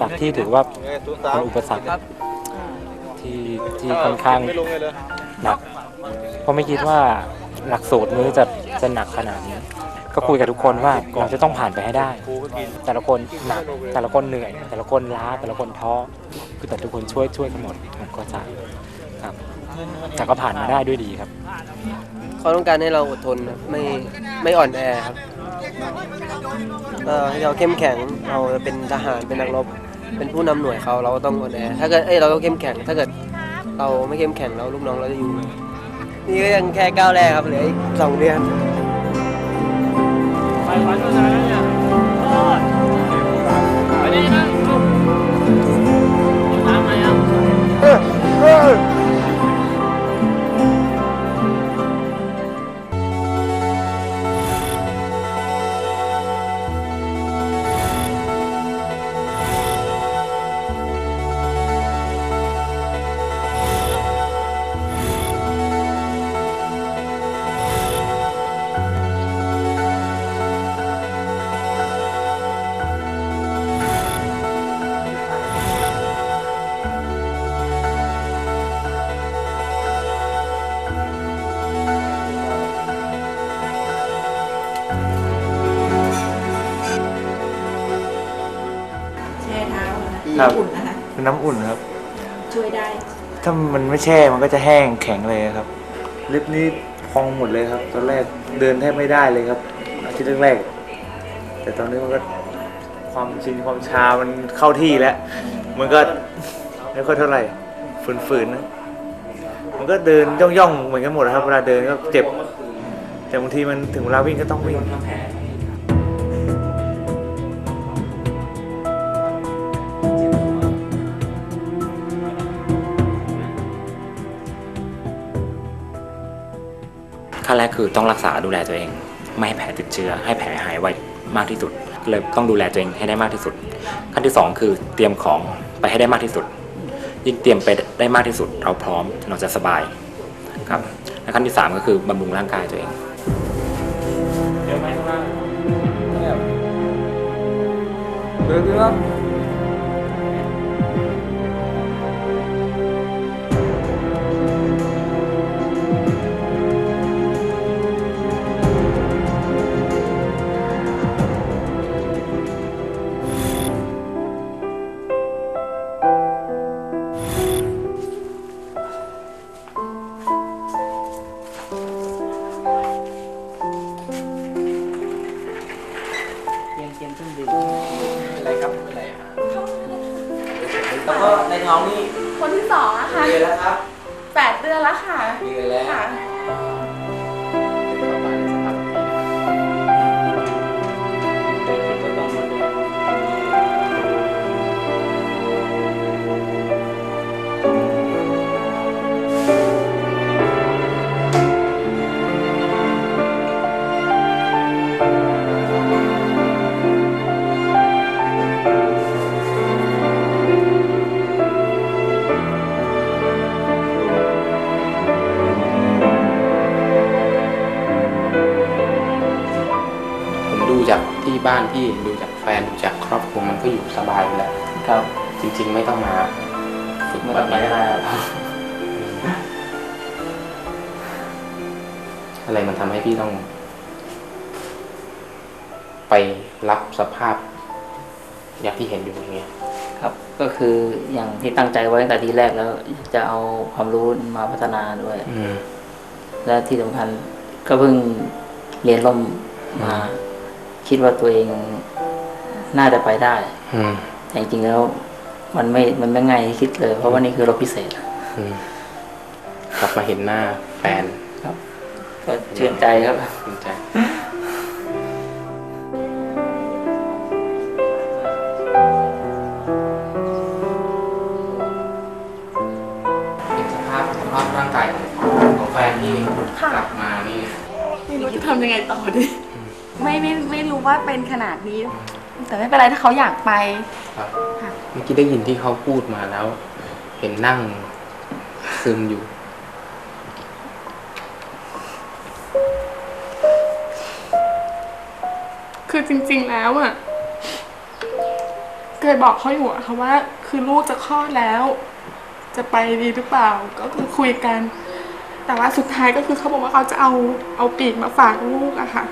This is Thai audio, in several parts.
สรรคที่ถือว่าเป็นอุปสรรคที่ที่ค่อนข้างหนักเพราะไม่คิดว่าหลักสูตรนี้จะจะหนักขนาดนี้ ก็คุยกับทุกคนว่าเราจะต้องผ่านไปให้ได้ แต่ละคนหนักแต่ละคนเหนื่อย แต่ละคนล้าแต่ละคนท้อคือแต่ทุกคนช่วยช่วยกันหมดผมก็จะครับแต่ก็ผ่านมาได้ด้วยดีครับเขาต้องการให้เราอดทนไม่ไม่อ่อนแอครับให้เราเข้มแข็งเราเป็นทหารเป็นนักรบ เป็นผู้นำหน่วยเขาเราก็ต้องอ่อนแอถ้าเกิดเอ้ยเราต้องเข้มแข็ง ถ้าเกิดเราไม่เข้มแข็งแล้วลูกน้องเราจะอยู่นี่ก็ยังแค่ก้าวแรกครับเหลืออีกสองเดือน ไปหวานกันนะ เท้าอะนะครับอุ่นนะคะน้ำอุ่นครับ ช่วยได้ถ้ามันไม่แช่มันก็จะแห้งแข็งเลยครับลิฟต์นี้พองหมดเลยครับ ตอนแรกเดินแทบไม่ได้เลยครับ อาทิตย์แรกๆแต่ตอนนี้มันก็ความชินความชา มันเข้าที่แล้ว มันก็ไม่ค่อยเท่าไหร่ฝืนๆนะ มันก็เดินย่องๆเหมือนกันหมดนะครับ เวลาเดินก็เจ็บ แต่บางทีมันถึงเวลาวิ่งก็ต้องวิ่ง ขั้นแรกคือต้องรักษาดูแลตัวเอง ไม่ให้แผลติดเชื้อ ให้แผลหายไวมากที่สุดเลยต้องดูแลตัวเองให้ได้มากที่สุด ขั้นที่สองคือเตรียมของไปให้ได้มากที่สุด ยิ่งเตรียมไปได้มากที่สุด เราพร้อมเราจะสบายครับและขั้นที่สามก็คือบำรุงร่างกายตัวเองเดี๋ยวไหมข้างล่างแล้วก็ในท้องนี่คนที่สองอะค่ะเดือนแล้วครับแปดเดือนแล้วค่ะเดือนแล้ว ค่ะ บ้านพี่ดูจากแฟนดูจากครอบครัวมันก็อยู่สบายอยู่แล้วครับ จริง ๆ ไม่ต้องมาฝึกไม่แบต้องบไปนี้ก็ได้ครับอะไรมันทำให้พี่ต้อง ไปรับสภาพ อย่างที่เห็นอยู่อย่างเงี้ย ครับ ก็คืออย่างที่ตั้งใจไว้ตั้งแต่ทีแรกแล้วจะเอาความรู้มาพัฒนาด้วย อืม และที่สำคัญก็เพิ่งเรียนล่มมา คิดว่าตัวเองน่าจะไปได้ อืม แต่จริงๆแล้ว มันไม่ มันไม่ง่ายที่คิดเลย เพราะว่านี่คือรถพิเศษอืมกลับมาเห็นหน้าแฟนก็ชื่นใจครับ ภูมิใจ เห็นสภาพสภาพร่างกายของของแฟนที่ค่ะกลับมานี่ไม่รู้จะทำยังไงต่อดี ไม่ไม่ไม่รู้ว่าเป็นขนาดนี้ แต่ไม่เป็นไรถ้าเขาอยากไป ครับค่ะ เมื่อกี้ได้ยินที่เขาพูดมาแล้ว เห็นนั่งซึมอยู่ คือจริงๆแล้วอะเคยบอกเขาอยู่อะค่ะว่า คือลูกจะคลอดแล้ว จะไปดีหรือเปล่า ก็คือคุยกัน แต่ว่าสุดท้ายก็คือเขาบอกว่าเขาจะเอาเอาปีกมาฝากลูกอะค่ะ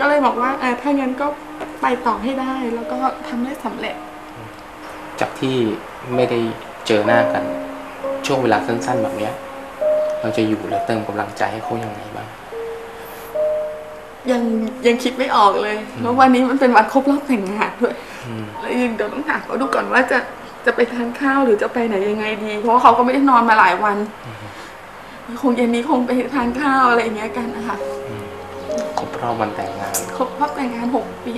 ก็เลยบอกว่าเออถ้างั้นก็ไปต่อให้ได้ แล้วก็ทำได้สำเร็จ จากที่ไม่ได้เจอหน้ากัน ช่วงเวลาสั้น ๆ แบบเนี้ย เราจะอยู่และเติมกำลังใจให้เขายังไงบ้าง ยังยังคิดไม่ออกเลยแล้ววันนี้มันเป็นวันครบรอบแต่งงานด้วย อืม แล้วยังเดี๋ยวต้องถามเขาดูก่อนว่าจะจะไปทานข้าวหรือจะไปไหนยังไงดี เพราะว่าเขาก็ไม่ได้นอนมาหลายวัน คงเย็นนี้คงไปทานข้าวอะไรอย่างเงี้ยกันนะคะครบ รอบวันแต่งงาน ครบรอบแต่งงานหกปี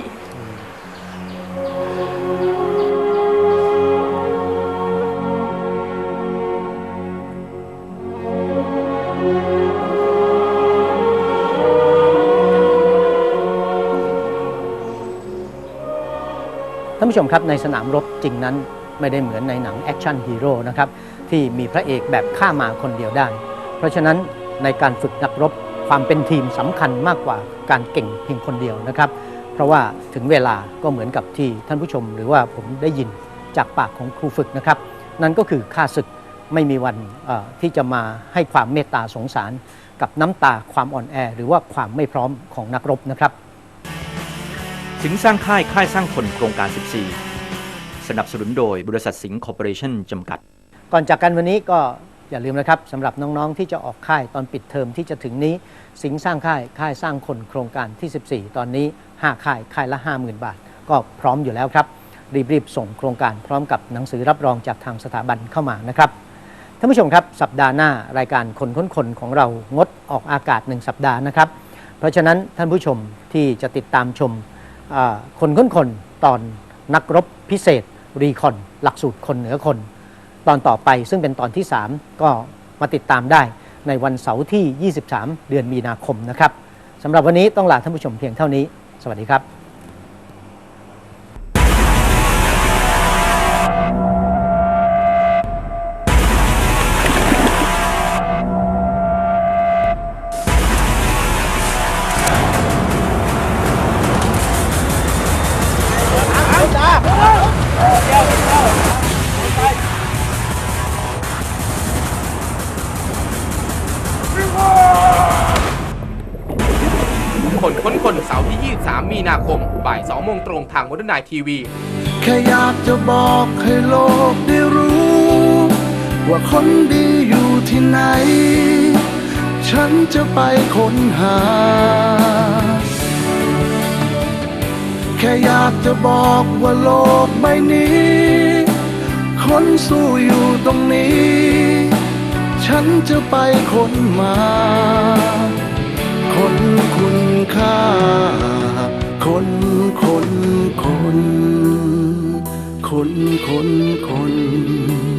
ท่านผู้ชมครับในสนามรบจริงนั้นไม่ได้เหมือนในหนังแอคชั่นฮีโร่นะครับที่มีพระเอกแบบฆ่ามาคนเดียวได้ เพราะฉะนั้นในการฝึกนักรบ ความเป็นทีมสำคัญมากกว่าการเก่งเพียงคนเดียวนะครับ เพราะว่าถึงเวลาก็เหมือนกับที่ท่านผู้ชม หรือว่าผมได้ยินจากปากของครูฝึกนะครับ นั่นก็คือข้าศึกไม่มีวันเอ่อที่จะมาให้ความเมตตาสงสาร กับน้ำตาความอ่อนแอ หรือว่าความไม่พร้อมของนักรบนะครับ สิงห์สร้างค่ายค่ายสร้างคนโครงการ 14 สนับสนุนโดยบริษัทสิงห์คอร์ปอเรชั่นจำกัด ก่อนจากกันวันนี้ก็ อย่าลืมนะครับสำหรับน้องๆที่จะออกค่ายตอนปิดเทอมที่จะถึงนี้ สิงสร้างค่ายค่ายสร้างคนโครงการที่ 14 ตอนนี้ 5 ค่ายค่ายละ 50,000 บาท ก็พร้อมอยู่แล้วครับ รีบๆส่งโครงการพร้อมกับหนังสือรับรองจากทางสถาบันเข้ามานะครับท่านผู้ชมครับสัปดาห์หน้ารายการคนค้นคนของเรางดออกอากาศ 1 สัปดาห์นะครับ เพราะฉะนั้นท่านผู้ชมที่จะติดตามชมคนค้นคนตอนนักรบพิเศษ รีคอน หลักสูตรคนเหนือคน ตอนต่อไปซึ่งเป็นตอนที่ 3 ก็มาติดตามได้ในวันเสาร์ที่ 23 เดือนมีนาคมนะครับสำหรับวันนี้ต้องลาท่านผู้ชมเพียงเท่านี้ สวัสดีครับ มีนาคม บ่าย 2 โมงตรงทางมดนายทีวี แค่อยากจะบอกให้โลกได้รู้ ว่าคนดีอยู่ที่ไหน ฉันจะไปค้นหา แค่อยากจะบอกว่าโลกใบนี้ คนสู้อยู่ตรงนี้ ฉันจะไปค้นมา คนคุณค่า คนคนคนคนคนคน